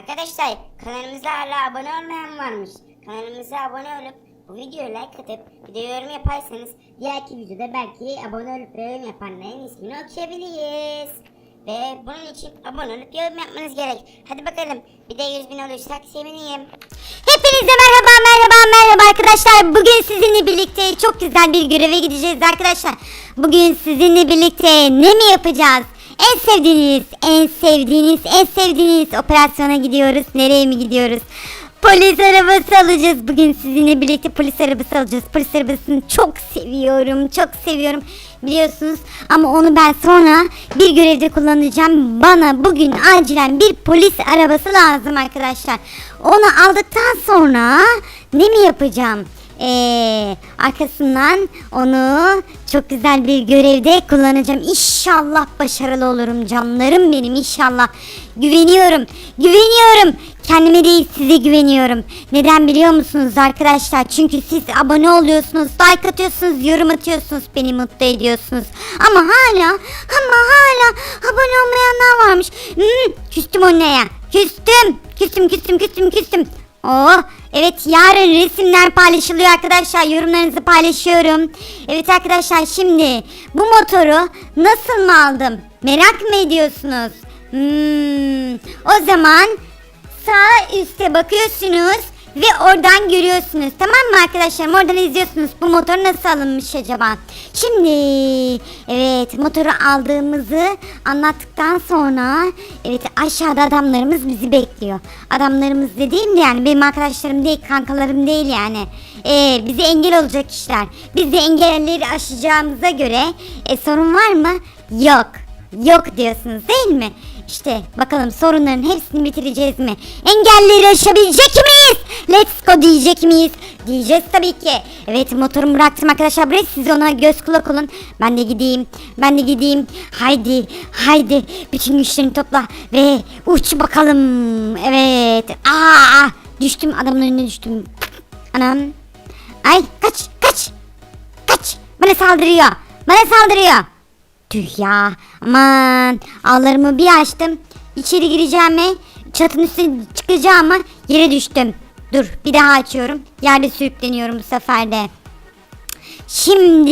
Arkadaşlar kanalımıza hala abone olmayan varmış. Kanalımıza abone olup bu videoya like atıp bir de yorum yaparsanız diğerki videoda belki abone olup yorum yapanların ismini okuyabiliriz. Ve bunun için abone olup yorum yapmanız gerek. Hadi bakalım bir de 100 bin olursak sevineyim. Hepinize merhaba merhaba merhaba arkadaşlar. Bugün sizinle birlikte çok güzel bir göreve gideceğiz arkadaşlar. Bugün sizinle birlikte ne mi yapacağız? En sevdiğiniz, en sevdiğiniz, en sevdiğiniz operasyona gidiyoruz. Nereye mi gidiyoruz? Polis arabası alacağız. Bugün sizinle birlikte polis arabası alacağız. Polis arabasını çok seviyorum, çok seviyorum. Biliyorsunuz ama onu ben sonra bir görevde kullanacağım. Bana bugün acilen bir polis arabası lazım arkadaşlar. Onu aldıktan sonra ne mi yapacağım? Ee, arkasından onu çok güzel bir görevde kullanacağım. İnşallah başarılı olurum canlarım benim inşallah. Güveniyorum. Güveniyorum. Kendime değil size güveniyorum. Neden biliyor musunuz arkadaşlar? Çünkü siz abone oluyorsunuz, like atıyorsunuz, yorum atıyorsunuz, beni mutlu ediyorsunuz. Ama hala, ama hala abone olmayanlar varmış. Hmm, küstüm onlara. Küstüm. Küstüm, küstüm, küstüm, küstüm. Oh evet yarın resimler paylaşılıyor arkadaşlar yorumlarınızı paylaşıyorum. Evet arkadaşlar şimdi bu motoru nasıl mı aldım merak mı ediyorsunuz? Hmm, o zaman sağ üstte bakıyorsunuz ve oradan görüyorsunuz tamam mı arkadaşlarım oradan izliyorsunuz bu motor nasıl alınmış acaba. Şimdi evet motoru aldığımızı anlattıktan sonra evet aşağıda adamlarımız bizi bekliyor. Adamlarımız dediğim de yani benim arkadaşlarım değil kankalarım değil yani. Ee, bize engel olacak kişiler. Biz de engelleri aşacağımıza göre e, sorun var mı? Yok. Yok diyorsunuz değil mi? İşte bakalım sorunların hepsini bitireceğiz mi? Engelleri aşabilecek miyiz? Let's go diyecek miyiz? Diyeceğiz tabii ki. Evet motorumu bıraktım arkadaşlar buraya siz ona göz kulak olun. Ben de gideyim. Ben de gideyim. Haydi haydi bütün güçlerini topla ve uç bakalım. Evet. Aa düştüm adamın önüne düştüm. Anam. Ay kaç kaç. Kaç. Bana saldırıyor. Bana saldırıyor. Tüh ya. Aman. Ağlarımı bir açtım. İçeri gireceğime çatının üstüne çıkacağıma yere düştüm. Dur bir daha açıyorum. Yerde sürükleniyorum bu sefer de. Şimdi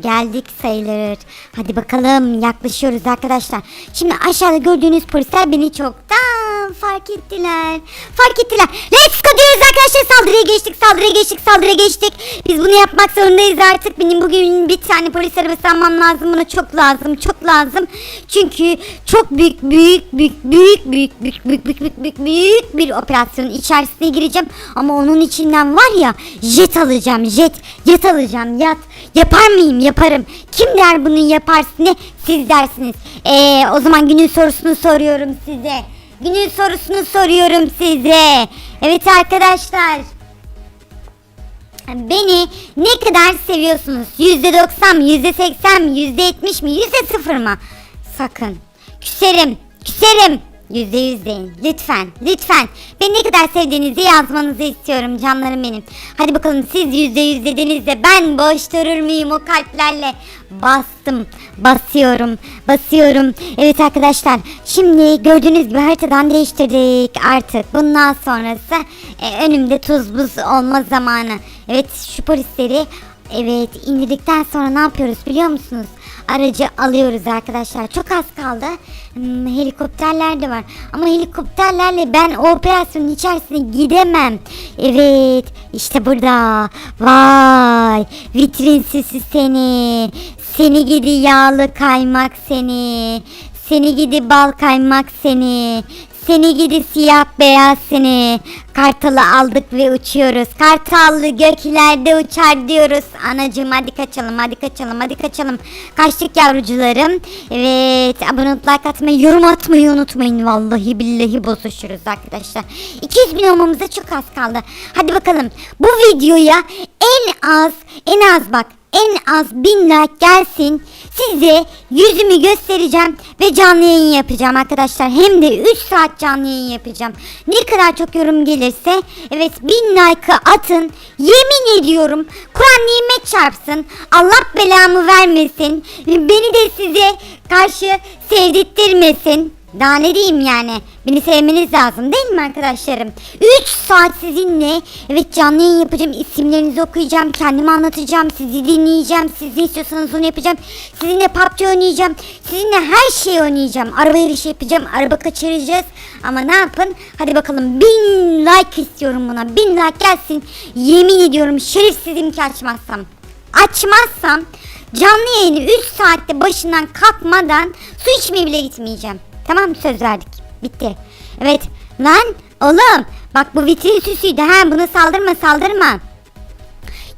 geldik sayılır. Hadi bakalım yaklaşıyoruz arkadaşlar. Şimdi aşağıda gördüğünüz polisler beni çoktan fark ettiler. Fark ettiler. Let's go diyoruz arkadaşlar. Saldırıya geçtik, saldırıya geçtik, saldırıya geçtik. Biz bunu yapmak zorundayız artık. Benim bugün bir tane polis arabası almam lazım. Buna çok lazım, çok lazım. Çünkü çok büyük, büyük, büyük, büyük, büyük, büyük, büyük, büyük, büyük, büyük, büyük bir operasyonun içerisine gireceğim. Ama onun içinden var ya jet alacağım, jet, jet alacağım, yat. Yapar mıyım? Yaparım. Kim der bunu yaparsın? Siz dersiniz. Ee, o zaman günün sorusunu soruyorum size. Günün sorusunu soruyorum size. Evet arkadaşlar. Beni ne kadar seviyorsunuz? Yüzde doksan mı? Yüzde seksen mi? Yüzde yetmiş mi? Yüzde sıfır mı? Sakın. Küserim. Küserim. Yüzde yüz deyin. Lütfen. Lütfen. Beni ne kadar sevdiğinizi yazmanızı istiyorum canlarım benim. Hadi bakalım siz yüzde yüz dediğinizde ben boş durur muyum o kalplerle? Bastım. Basıyorum. Basıyorum. Evet arkadaşlar. Şimdi gördüğünüz gibi haritadan değiştirdik artık. Bundan sonrası e, önümde tuz buz olma zamanı. Evet şu polisleri evet indirdikten sonra ne yapıyoruz biliyor musunuz? Aracı alıyoruz arkadaşlar. Çok az kaldı. Hmm, helikopterler de var. Ama helikopterlerle ben o operasyonun içerisine gidemem. Evet. işte burada. Vay. Vitrin süsü seni. Seni gidi yağlı kaymak seni. Seni gidi bal kaymak seni. Seni gidi siyah beyaz seni. Kartalı aldık ve uçuyoruz. Kartallı göklerde uçar diyoruz. Anacığım hadi kaçalım hadi kaçalım hadi kaçalım. Kaçtık yavrucularım. Evet abone olup like atmayı yorum atmayı unutmayın. Vallahi billahi bozuşuruz arkadaşlar. 200 bin olmamıza çok az kaldı. Hadi bakalım bu videoya en az en az bak en az 1000 like gelsin. Size yüzümü göstereceğim ve canlı yayın yapacağım arkadaşlar. Hem de 3 saat canlı yayın yapacağım. Ne kadar çok yorum gelirse evet 1000 like'ı atın. Yemin ediyorum Kur'an nimet çarpsın. Allah belamı vermesin. Beni de size karşı sevdirttirmesin. Daha ne diyeyim yani? Beni sevmeniz lazım değil mi arkadaşlarım? 3 saat sizinle evet canlı yayın yapacağım. isimlerinizi okuyacağım. Kendimi anlatacağım. Sizi dinleyeceğim. Siz ne istiyorsanız onu yapacağım. Sizinle PUBG oynayacağım. Sizinle her şeyi oynayacağım. Araba yarışı yapacağım. Araba kaçıracağız. Ama ne yapın? Hadi bakalım. Bin like istiyorum buna. Bin like gelsin. Yemin ediyorum şerefsizim ki açmazsam. Açmazsam canlı yayını 3 saatte başından kalkmadan su içmeye bile gitmeyeceğim. Tamam söz verdik. Bitti. Evet. Lan oğlum bak bu vitrin süsüydü ha buna saldırma saldırma.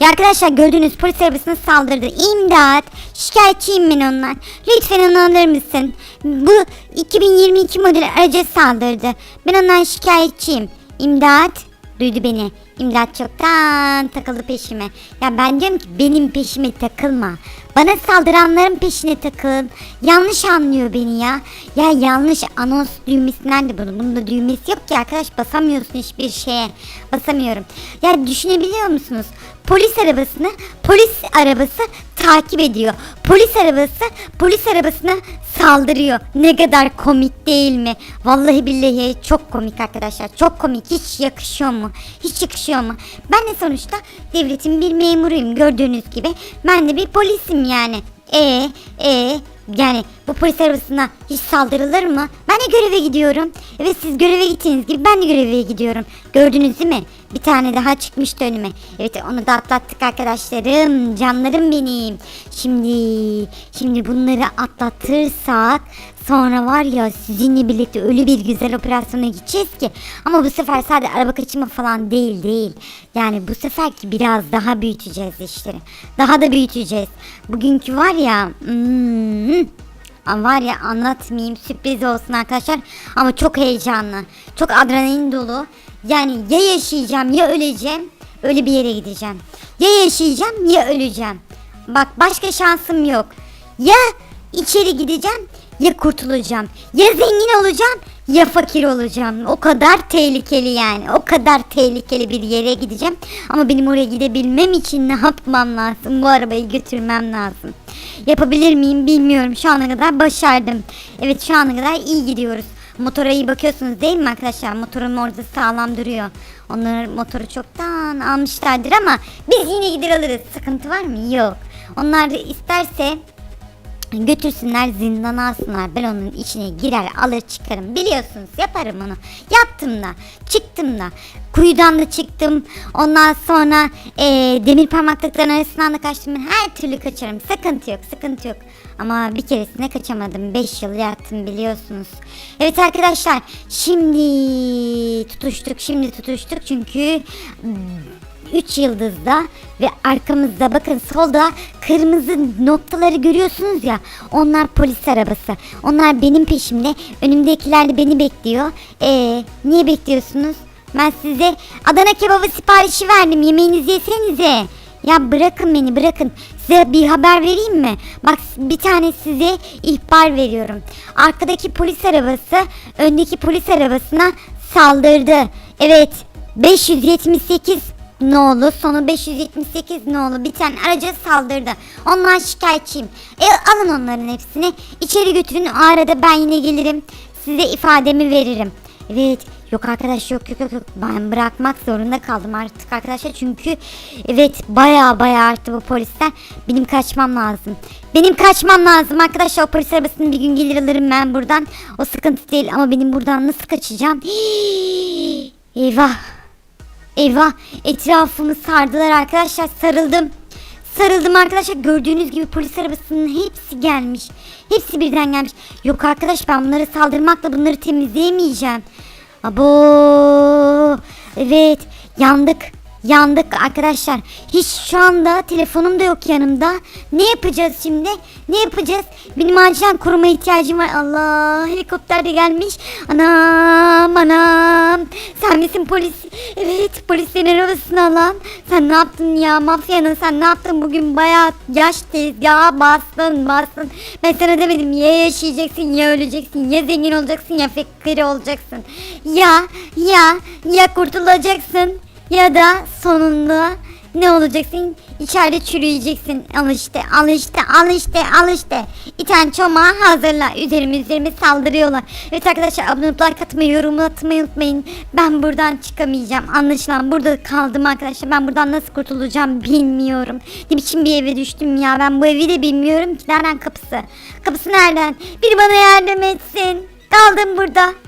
Ya arkadaşlar gördüğünüz polis arabasına saldırdı. İmdat. Şikayetçiyim ben ondan. Lütfen onu alır mısın? Bu 2022 model araca saldırdı. Ben ondan şikayetçiyim. İmdat. Duydu beni. İmdat çoktan takıldı peşime. Ya ben diyorum ki benim peşime takılma. Bana saldıranların peşine takıl. Yanlış anlıyor beni ya. Ya yanlış anons düğmesi nerede bunun? Bunda düğmesi yok ki arkadaş basamıyorsun hiçbir şeye. Basamıyorum. Ya düşünebiliyor musunuz? Polis arabasını polis arabası takip ediyor. Polis arabası polis arabasına saldırıyor. Ne kadar komik değil mi? Vallahi billahi çok komik arkadaşlar. Çok komik. Hiç yakışıyor mu? Hiç yakışıyor mu? Ben de sonuçta devletin bir memuruyum gördüğünüz gibi. Ben de bir polisim yani. E e yani bu polis arabasına hiç saldırılır mı? Ben de göreve gidiyorum. Evet siz göreve gittiğiniz gibi ben de göreve gidiyorum. Gördünüz değil mi? Bir tane daha çıkmıştı önüme. Evet onu da atlattık arkadaşlarım. Canlarım benim. Şimdi şimdi bunları atlatırsak sonra var ya sizinle birlikte öyle bir güzel operasyona gideceğiz ki. Ama bu sefer sadece araba kaçırma falan değil değil. Yani bu seferki biraz daha büyüteceğiz işleri. Daha da büyüteceğiz. Bugünkü var ya hmm, Var ya anlatmayayım sürpriz olsun arkadaşlar. Ama çok heyecanlı çok adrenalin dolu. Yani ya yaşayacağım ya öleceğim öyle bir yere gideceğim. Ya yaşayacağım ya öleceğim. Bak başka şansım yok. Ya içeri gideceğim ya kurtulacağım. Ya zengin olacağım ya fakir olacağım o kadar tehlikeli yani o kadar tehlikeli bir yere gideceğim ama benim oraya gidebilmem için ne yapmam lazım bu arabayı götürmem lazım Yapabilir miyim bilmiyorum. Şu ana kadar başardım. Evet şu ana kadar iyi gidiyoruz. Motora iyi bakıyorsunuz değil mi arkadaşlar? Motorum orada sağlam duruyor. Onlar motoru çoktan almışlardır ama biz yine gider alırız. Sıkıntı var mı? Yok. Onlar isterse götürsünler zindana alsınlar. Ben onun içine girer alır çıkarım. Biliyorsunuz yaparım onu. Yaptım da çıktım da. Kuyudan da çıktım. Ondan sonra eee demir parmaklıkların arasından da kaçtım. Ben her türlü kaçarım. Sıkıntı yok sıkıntı yok. Ama bir keresinde kaçamadım. 5 yıl yattım biliyorsunuz. Evet arkadaşlar şimdi tutuştuk şimdi tutuştuk çünkü 3 yıldızda ve arkamızda bakın solda kırmızı noktaları görüyorsunuz ya onlar polis arabası. Onlar benim peşimde önümdekiler de beni bekliyor. Ee, niye bekliyorsunuz? Ben size Adana kebabı siparişi verdim yemeğinizi yesenize. Ya bırakın beni bırakın. Size bir haber vereyim mi? Bak bir tane size ihbar veriyorum. Arkadaki polis arabası öndeki polis arabasına saldırdı. Evet 578 nolu sonu 578 nolu bir tane araca saldırdı. Ondan şikayetçiyim. E, alın onların hepsini. İçeri götürün. O arada ben yine gelirim. Size ifademi veririm. Evet. Yok arkadaş yok yok yok ben bırakmak zorunda kaldım artık arkadaşlar. Çünkü evet baya baya arttı bu polisler. Benim kaçmam lazım. Benim kaçmam lazım arkadaşlar. O polis arabasını bir gün gelir alırım ben buradan. O sıkıntı değil. Ama benim buradan nasıl kaçacağım? Eyvah Eyvah etrafımı sardılar arkadaşlar sarıldım. Sarıldım arkadaşlar gördüğünüz gibi polis arabasının hepsi gelmiş. Hepsi birden gelmiş. Yok arkadaş ben bunları saldırmakla bunları temizleyemeyeceğim. Abo evet yandık. Yandık arkadaşlar. Hiç şu anda telefonum da yok yanımda. Ne yapacağız şimdi? Ne yapacağız? Benim acilen koruma ihtiyacım var. Allah helikopter de gelmiş. Anam anam. Sen misin polis? Evet polislerin arabasını alan. Sen ne yaptın ya mafyanın sen ne yaptın bugün bayağı yaştayız ya bastın bastın. Ben sana demedim ya yaşayacaksın ya öleceksin ya zengin olacaksın ya fakir olacaksın. Ya ya ya kurtulacaksın ya da sonunda ne olacaksın? İçeride çürüyeceksin. Al işte, al işte, al işte, al işte. İten çomağı hazırla. Üzerime üzerime saldırıyorlar. Evet arkadaşlar abone olup like atmayı, yorum atmayı unutmayın. Ben buradan çıkamayacağım. Anlaşılan burada kaldım arkadaşlar. Ben buradan nasıl kurtulacağım bilmiyorum. Ne biçim bir eve düştüm ya. Ben bu evi de bilmiyorum ki. Nereden kapısı? Kapısı nereden? Biri bana yardım etsin. Kaldım burada.